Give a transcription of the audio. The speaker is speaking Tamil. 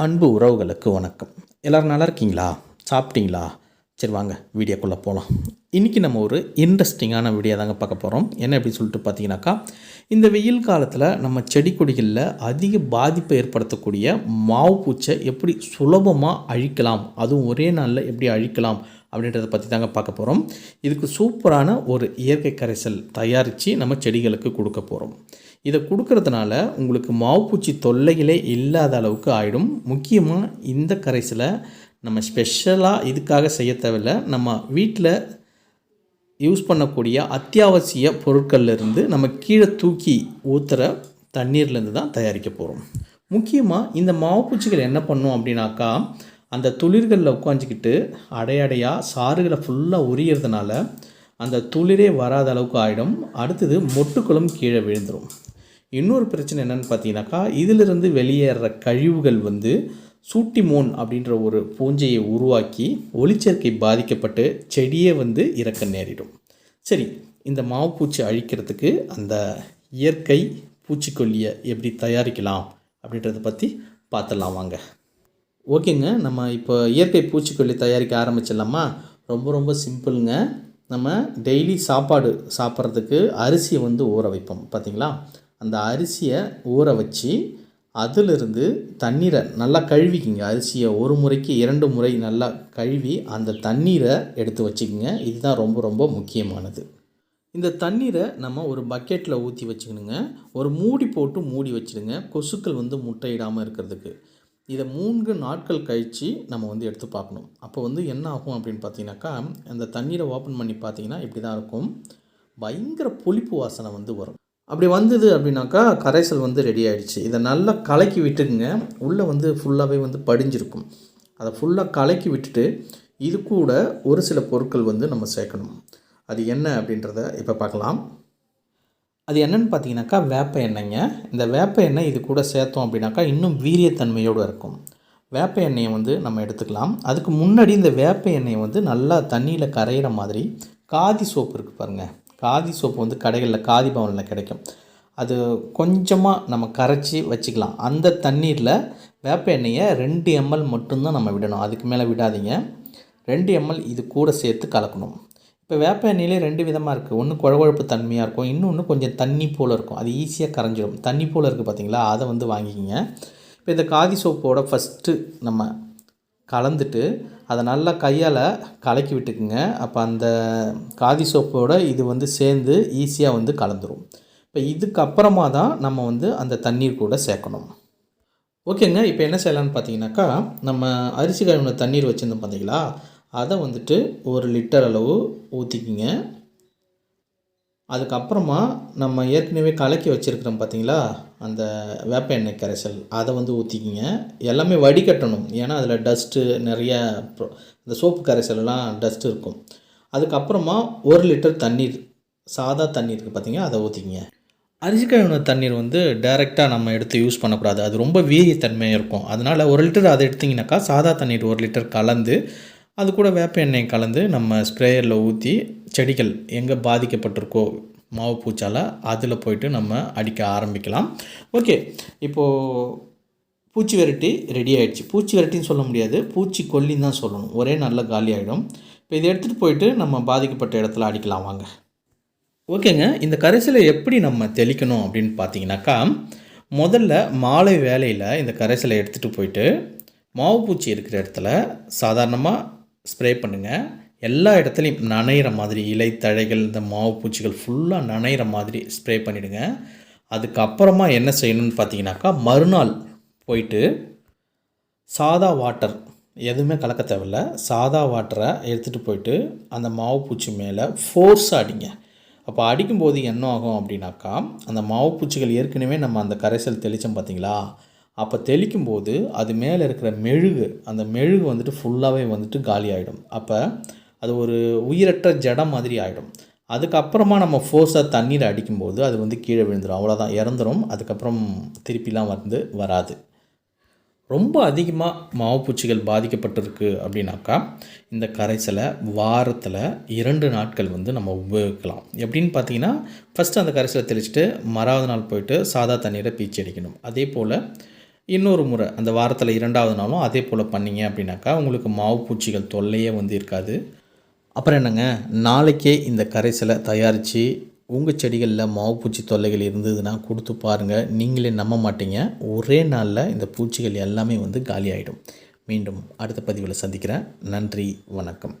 அன்பு உறவுகளுக்கு வணக்கம். எல்லோரும் நல்லா இருக்கீங்களா? சாப்பிட்டீங்களா? சரி வாங்க வீடியோக்குள்ளே போகலாம் இன்றைக்கி நம்ம ஒரு இன்ட்ரெஸ்டிங்கான வீடியோ தாங்க பார்க்க போகிறோம் என்ன அப்படின்னு சொல்லிட்டு பார்த்தீங்கன்னாக்கா இந்த வெயில் காலத்தில் நம்ம செடி கொடிகளில் அதிக பாதிப்பை ஏற்படுத்தக்கூடிய மாவு பூச்சை எப்படி சுலபமாக அழிக்கலாம்? அதுவும் ஒரே நாளில் எப்படி அழிக்கலாம்? அப்படின்றத பற்றி தாங்க பார்க்க போகிறோம் இதுக்கு சூப்பரான ஒரு இயற்கை கரைசல் தயாரித்து நம்ம செடிகளுக்கு கொடுக்க போகிறோம் இதை கொடுக்கறதுனால உங்களுக்கு மாவுப்பூச்சி தொல்லைகளே இல்லாத அளவுக்கு ஆகிடும் முக்கியமாக இந்த கரைசலை நம்ம ஸ்பெஷலாக இதுக்காக செய்ய தேவையில்ல. நம்ம வீட்டில் யூஸ் பண்ணக்கூடிய அத்தியாவசிய பொருட்கள்லேருந்து நம்ம கீழே தூக்கி ஊற்றுற தண்ணீர்லேருந்து தான் தயாரிக்க போகிறோம் முக்கியமாக இந்த மாவுப்பூச்சிகள் என்ன பண்ணும் அப்படின்னாக்கா அந்த துளிர்களில் உட்காந்துக்கிட்டு அடையடையாக சாறுகளை ஃபுல்லாக உரியறதுனால அந்த துளிரே வராத அளவுக்கு ஆகிடும் அடுத்தது மொட்டுக்களும் கீழே விழுந்துடும் இன்னொரு பிரச்சனை என்னென்னு பார்த்தீங்கன்னாக்கா இதிலிருந்து வெளியேற கழிவுகள் வந்து சூட்டிமோன் அப்படின்ற ஒரு பூஞ்சையை உருவாக்கி ஒளிச்சேர்க்கை பாதிக்கப்பட்டு செடியே வந்து இறக்க நேரிடும். சரி இந்த மாவுப்பூச்சி அழிக்கிறதுக்கு அந்த இயற்கை பூச்சிக்கொல்லியை எப்படி தயாரிக்கலாம் அப்படின்றத பற்றி பார்த்துடலாம் வாங்க. ஓகேங்க நம்ம இப்போ இயற்கை பூச்சிக்கொல்லி தயாரிக்க ஆரம்பிச்சிடலாமா? ரொம்ப ரொம்ப சிம்பிளுங்க. நம்ம டெய்லி சாப்பாடு சாப்பிட்றதுக்கு அரிசியை வந்து ஊற வைப்போம் பார்த்தீங்களா? அந்த அரிசியை ஊற வச்சு அதிலிருந்து தண்ணீரை நல்லா கழுவிக்கிங்க. அரிசியை ஒரு முறைக்கு இரண்டு முறை நல்லா கழுவி அந்த தண்ணீரை எடுத்து வச்சுக்கோங்க. இதுதான் ரொம்ப ரொம்ப முக்கியமானது. இந்த தண்ணீரை நம்ம ஒரு பக்கெட்டில் ஊற்றி வச்சுக்கணுங்க. ஒரு மூடி போட்டு மூடி வச்சுடுங்க. கொசுக்கள் வந்து முட்டையிடாமல் இருக்கிறதுக்கு. இதை மூன்று நாட்கள் கழித்து நம்ம வந்து எடுத்து பார்க்கணும். அப்போ வந்து என்ன ஆகும் அப்படின்னு பார்த்தீங்கன்னாக்கா அந்த தண்ணீரை ஓப்பன் பண்ணி பார்த்தீங்கன்னா இப்படி தான் இருக்கும். பயங்கர புளிப்பு வாசனை வந்து வரும். அப்படி வந்தது அப்படின்னாக்கா கரைசல் வந்து ரெடி ஆகிடுச்சு இதை நல்லா கலக்கி விட்டுக்குங்க. உள்ளே வந்து ஃபுல்லாகவே வந்து படிஞ்சிருக்கும். அதை ஃபுல்லாக கலக்கி விட்டுட்டு இது கூட ஒரு சில பொருட்கள் வந்து நம்ம சேர்க்கணும். அது என்ன அப்படின்றத இப்போ பார்க்கலாம். அது என்னென்னு பார்த்தீங்கன்னாக்கா வேப்ப எண்ணெய்ங்க. இந்த வேப்ப எண்ணெய் இது கூட சேர்த்தோம் அப்படின்னாக்கா இன்னும் வீரியத்தன்மையோடு இருக்கும். வேப்ப எண்ணெயை வந்து நம்ம எடுத்துக்கலாம். அதுக்கு முன்னாடி இந்த வேப்ப எண்ணெயை வந்து நல்லா தண்ணியில் கரையிற மாதிரி காதி சோப்பு இருக்குது பாருங்கள் காதி சோப்பு வந்து கடைகளில் காதி பவனில் கிடைக்கும். அது கொஞ்சமாக நம்ம கரைச்சி வச்சுக்கலாம். அந்த தண்ணீரில் வேப்ப எண்ணெயை ரெண்டு எம்எல் மட்டும்தான் நம்ம விடணும். அதுக்கு மேலே விடாதீங்க. ரெண்டு எம்எல் இது கூட சேர்த்து கலக்கணும். இப்போ வேப்ப எண்ணெயிலே ரெண்டு விதமாக இருக்குது ஒன்று குழகுழப்பு தன்மையாக இருக்கும். இன்னொன்று கொஞ்சம் தண்ணி போல் இருக்கும். அது ஈஸியாக கரைஞ்சிடும் தண்ணி போல் இருக்குது பார்த்தீங்களா அதை வந்து வாங்கிக்கிங்க. இப்போ இந்த காதி சோப்போட ஃபஸ்ட்டு நம்ம கலந்துட்டு அதை நல்லா கையால் கலக்கி விட்டுக்குங்க. அப்போ அந்த காதி சோப்போட இது வந்து சேர்ந்து ஈஸியாக வந்து கலந்துரும். இப்போ இதுக்கப்புறமா தான் நம்ம வந்து அந்த தண்ணீர் கூட சேர்க்கணும். ஓகேங்க. இப்போ என்ன செய்யலான்னு பார்த்தீங்கன்னாக்கா நம்ம அரிசி கழுவின தண்ணீர் வச்சுருந்தோம் பார்த்தீங்களா அதை வந்துட்டு ஒரு லிட்டர் அளவு ஊற்றிக்கிங்க அதுக்கப்புறமா நம்ம ஏற்கனவே கலக்கி வச்சுருக்கிறோம் பார்த்தீங்களா அந்த வேப்ப எண்ணெய் கரைசல். அதை வந்து ஊற்றிக்கிங்க எல்லாமே வடிகட்டணும். ஏன்னா அதில் டஸ்ட்டு நிறைய இந்த சோப்பு கரைசல்லாம் டஸ்ட் இருக்கும். அதுக்கப்புறமா ஒரு லிட்டர் தண்ணீர் சாதா தண்ணீர் இருக்குது பார்த்தீங்கன்னா அதை ஊற்றிக்கிங்க அரிசிக்காய் உணவு தண்ணீர் வந்து டைரெக்டாக நம்ம எடுத்து யூஸ் பண்ணக்கூடாது. அது ரொம்ப வீரியத்தன்மையாக இருக்கும். அதனால் ஒரு லிட்டர் அதை எடுத்திங்கனாக்கா சாதா தண்ணீர் ஒரு லிட்டர் கலந்து அது கூட வேப்ப எண்ணெய் கலந்து நம்ம ஸ்ப்ரேயரில் ஊற்றி செடிகள் எங்கே பாதிக்கப்பட்டிருக்கோ மாவு பூச்சால் அதில் போயிட்டு நம்ம அடிக்க ஆரம்பிக்கலாம். ஓகே இப்போது பூச்சி விரட்டி ரெடி ஆகிடுச்சு பூச்சி விரட்டின்னு சொல்ல முடியாது. பூச்சி கொல்லின்னு தான் சொல்லணும். ஒரே நல்ல காலி ஆகிடும் இப்போ இதை எடுத்துகிட்டு போயிட்டு நம்ம பாதிக்கப்பட்ட இடத்துல அடிக்கலாம் வாங்க. ஓகேங்க. இந்த கரைசலை எப்படி நம்ம தெளிக்கணும் அப்படின்னு பார்த்தீங்கன்னாக்கா முதல்ல மாலை வேலையில் இந்த கரைசலை எடுத்துகிட்டு போயிட்டு மாவு பூச்சி இருக்கிற இடத்துல சாதாரணமாக ஸ்ப்ரே பண்ணுங்கள் எல்லா இடத்துலையும் நனைகிற மாதிரி இலை தழைகள் இந்த மாவு பூச்சிகள் ஃபுல்லாக நனைகிற மாதிரி ஸ்ப்ரே பண்ணிவிடுங்க அதுக்கப்புறமா என்ன செய்யணும்னு பார்த்தீங்கன்னாக்கா மறுநாள் போயிட்டு சாதா வாட்டர் எதுவுமே கலக்க தேவையில்ல. சாதா வாட்டரை எடுத்துகிட்டு போயிட்டு அந்த மாவு பூச்சி மேலே ஃபோர்ஸாக அடிங்க. அப்போ அடிக்கும்போது என்ன ஆகும் அப்படின்னாக்கா அந்த மாவு பூச்சிகள் ஏற்கனவே நம்ம அந்த கரைசல் தெளித்தோம் பார்த்தீங்களா அப்போ தெளிக்கும் போது அது மேலே இருக்கிற மெழுகு அந்த மெழுகு வந்துட்டு ஃபுல்லாகவே வந்துட்டு காலி ஆகிடும் அப்போ அது ஒரு உயிரற்ற ஜடம் மாதிரி ஆகிடும் அதுக்கப்புறமா நம்ம ஃபோர்ஸாக தண்ணீரை அடிக்கும்போது அது வந்து கீழே விழுந்துடும் அவ்வளோதான் இறந்துடும் அதுக்கப்புறம் திருப்பிலாம் வந்து வராது. ரொம்ப அதிகமாக மாவுப்பூச்சிகள் பாதிக்கப்பட்டிருக்கு அப்படின்னாக்கா இந்த கரைசலை வாரத்தில் இரண்டு நாட்கள் வந்து நம்ம உபயோகிக்கலாம். எப்படின்னு பார்த்தீங்கன்னா ஃபஸ்ட்டு அந்த கரைசலை தெளிச்சுட்டு மறாவது நாள் போயிட்டு சாதா தண்ணீரை பீச்சி அடிக்கணும். அதே போல் இன்னொரு முறை அந்த வாரத்தில் இரண்டாவது நாளும் அதே போல் பண்ணீங்க அப்படின்னாக்கா உங்களுக்கு மாவு பூச்சிகள் தொல்லையே வந்து இருக்காது. அப்புறம் என்னங்க நாளைக்கே இந்த கரைசலை தயாரித்து உங்கள் செடிகளில் மாவு பூச்சி தொல்லைகள் இருந்ததுன்னா கொடுத்து பாருங்கள் நீங்களே நம்ப மாட்டீங்க. ஒரே நாளில் இந்த பூச்சிகள் எல்லாமே வந்து காலியாகிடும் மீண்டும் அடுத்த பதிவில் சந்திக்கிறேன். நன்றி வணக்கம்.